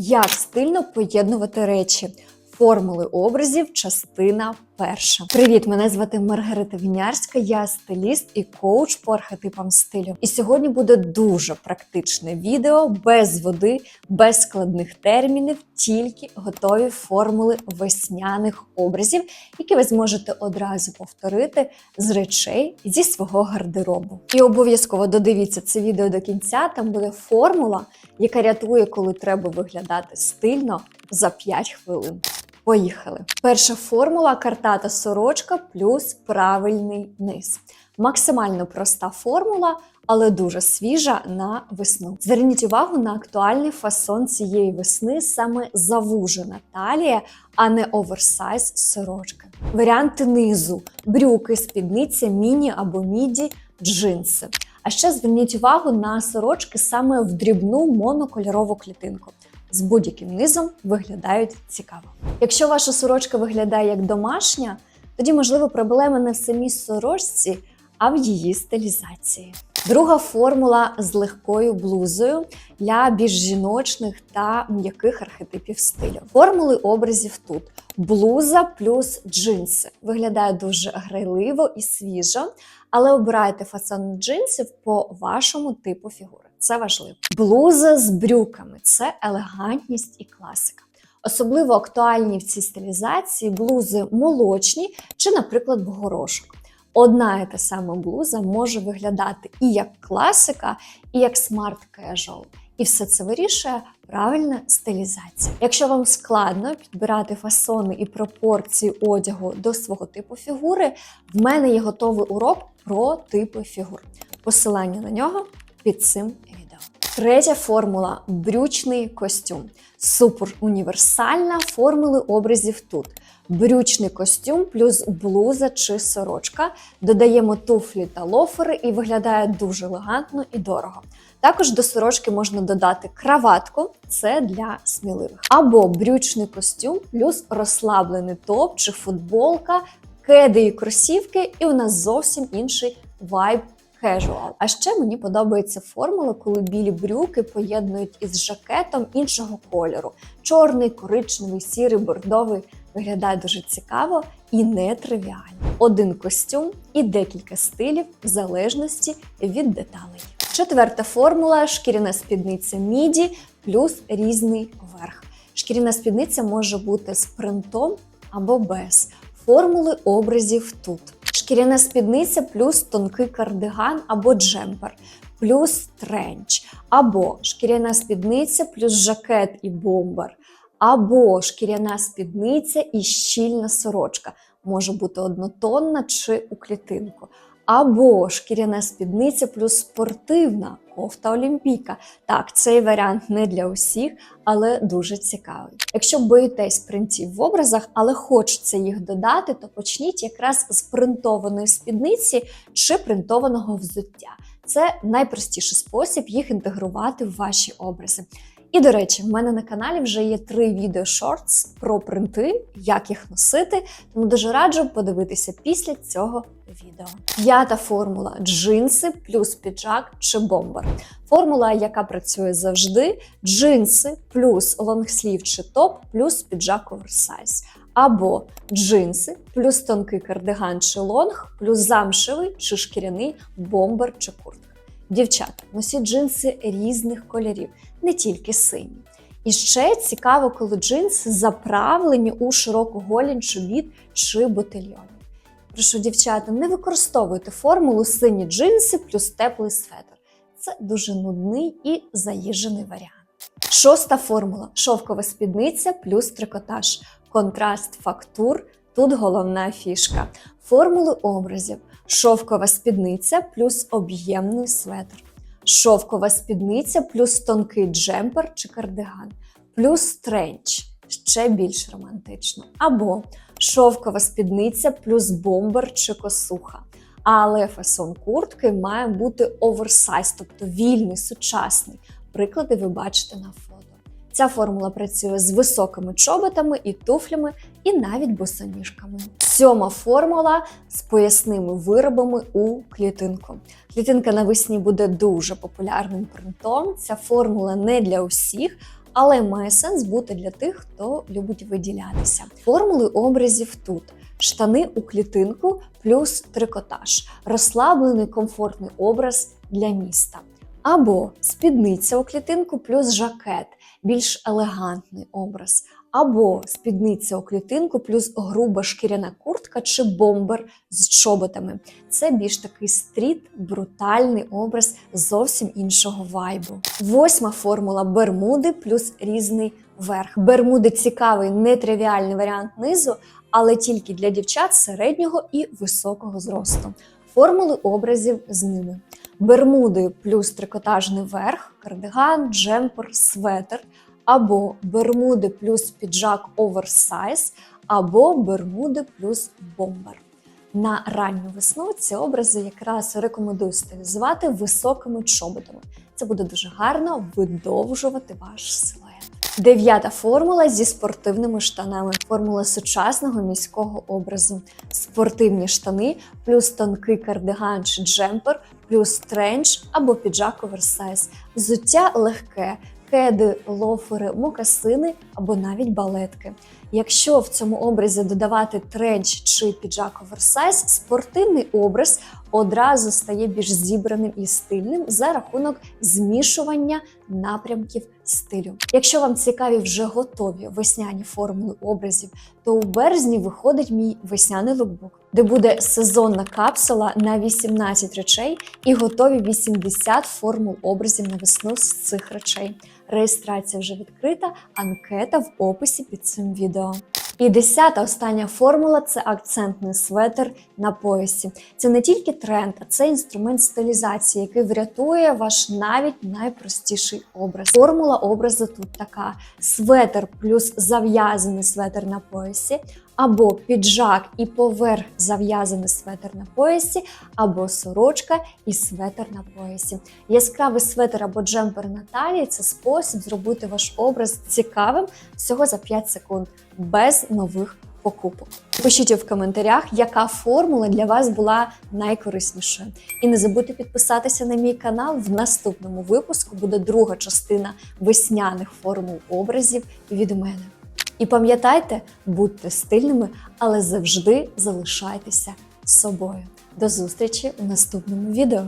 Як стильно поєднувати речі? Формули образів, частина перша. Привіт! Мене звати Маргарита Вінярська, я стиліст і коуч по архетипам стилю. І сьогодні буде дуже практичне відео без води, без складних термінів, тільки готові формули весняних образів, які ви зможете одразу повторити з речей зі свого гардеробу. І обов'язково додивіться це відео до кінця. Там буде формула, яка рятує, коли треба виглядати стильно за 5 хвилин. Поїхали. Перша формула картата сорочка плюс правильний низ. Максимально проста формула, але дуже свіжа на весну. Зверніть увагу на актуальний фасон цієї весни, саме завужена талія, а не оверсайз сорочки. Варіанти низу: брюки, спідниця, міні або міді, джинси. А ще зверніть увагу на сорочки саме в дрібну монокольорову клітинку. З будь-яким низом виглядають цікаво. Якщо ваша сорочка виглядає як домашня, тоді, можливо, проблема не в самій сорочці, а в її стилізації. Друга формула з легкою блузою для більш жіночних та м'яких архетипів стилю. Формули образів тут: блуза плюс джинси. Виглядає дуже грайливо і свіжо, але обирайте фасон джинсів по вашому типу фігури. Це важливо. Блуза з брюками це елегантність і класика. Особливо актуальні в цій стилізації блузи молочні чи, наприклад, в горошок. Одна і та сама блуза може виглядати і як класика, і як смарт casual. І все це вирішує правильна стилізація. Якщо вам складно підбирати фасони і пропорції одягу до свого типу фігури, в мене є готовий урок про типи фігур. Посилання на нього під цим відео. Третя формула брючний костюм. Супер універсальна формули образів тут. Брючний костюм плюс блуза чи сорочка. Додаємо туфлі та лофери і виглядає дуже елегантно і дорого. Також до сорочки можна додати краватку, це для сміливих. Або брючний костюм плюс розслаблений топ чи футболка, кеди і кросівки, і у нас зовсім інший вайб casual. А ще мені подобається формула, коли білі брюки поєднують із жакетом іншого кольору: чорний, коричневий, сірий, бордовий. Виглядає дуже цікаво і нетривіально. Один костюм і декілька стилів в залежності від деталей. Четверта формула шкіряна спідниця міді плюс різний верх. Шкіряна спідниця може бути з принтом або без. Формули образів тут. Шкіряна спідниця плюс тонкий кардиган або джемпер, плюс тренч, або шкіряна спідниця плюс жакет і бомбер, або шкіряна спідниця і щільна сорочка. Може бути однотонна чи у клітинку. Або шкіряна спідниця плюс спортивна кофта Олімпійка. Так, цей варіант не для усіх, але дуже цікавий. Якщо боїтесь принтів в образах, але хочеться їх додати, то почніть якраз з принтованої спідниці чи принтованого взуття. Це найпростіший спосіб їх інтегрувати в ваші образи. І до речі, в мене на каналі вже є три відео шортс про принти, як їх носити, тому дуже раджу подивитися після цього відео. П'ята формула джинси плюс піджак чи бомбер. Формула, яка працює завжди: джинси плюс лонгслів чи топ, плюс піджак оверсайз. Або джинси плюс тонкий кардиган чи лонг, плюс замшевий чи шкіряний бомбер чи куртка. Дівчата, носіть джинси різних кольорів, не тільки сині. І ще цікаво, коли джинси заправлені у широку голінь чобіт чи ботильйон. Прошу, дівчата, не використовуйте формулу сині джинси плюс теплий светр. Це дуже нудний і заїжджений варіант. Шоста формула шовкова спідниця плюс трикотаж. Контраст фактур. Тут головна фішка. Формули образів: шовкова спідниця плюс об'ємний светр, шовкова спідниця плюс тонкий джемпер чи кардиган, плюс тренч ще більш романтично. Або шовкова спідниця плюс бомбер чи косуха. Але фасон куртки має бути оверсайз, тобто вільний, сучасний. Приклади ви бачите на фото. Ця формула працює з високими чоботами і туфлями, і навіть босоніжками. Сьома формула з поясними виробами у клітинку. Клітинка навесні буде дуже популярним принтом. Ця формула не для усіх, але має сенс бути для тих, хто любить виділятися. Формули образів тут. Штани у клітинку плюс трикотаж, розслаблений комфортний образ для міста. Або спідниця у клітинку плюс жакет, більш елегантний образ. Або спідниця у клітинку плюс груба шкіряна куртка чи бомбер з чоботами. Це більш такий стріт, брутальний образ зовсім іншого вайбу. Восьма формула бермуди плюс різний верх. Бермуди цікавий, нетривіальний варіант низу, але тільки для дівчат середнього і високого зросту. Формули образів з ними. Бермуди плюс трикотажний верх, кардиган, джемпер, светр, або бермуди плюс піджак оверсайз, або бермуди плюс бомбер. На ранню весну ці образи якраз рекомендую стилізувати високими чоботами. Це буде дуже гарно видовжувати ваш силует. Дев'ята формула зі спортивними штанами. Формула сучасного міського образу. Спортивні штани, плюс тонкий кардиган чи джемпер, плюс тренч або піджак оверсайз. Взуття легке, кеди, лофери, мокасини або навіть балетки. Якщо в цьому образі додавати тренч чи піджак оверсайз, спортивний образ одразу стає більш зібраним і стильним за рахунок змішування напрямків стилю. Якщо вам цікаві вже готові весняні формули образів, то у березні виходить мій весняний лукбук, де буде сезонна капсула на 18 речей і готові 80 формул образів на весну з цих речей. Реєстрація вже відкрита, анкета в описі під цим відео. І десята остання формула це акцентний светр на поясі. Це не тільки тренд, а це інструмент стилізації, який врятує ваш навіть найпростіший образ. Формула образу тут така: светр плюс зав'язаний светр на поясі, або піджак і поверх зав'язаний светр на поясі, або сорочка і светр на поясі. Яскравий светр або джемпер на талії це спосіб зробити ваш образ цікавим всього за 5 секунд, без нових покупок. Пишіть в коментарях, яка формула для вас була найкориснішою. І не забудьте підписатися на мій канал. В наступному випуску буде друга частина весняних формул образів від мене. І пам'ятайте, будьте стильними, але завжди залишайтеся собою. До зустрічі у наступному відео.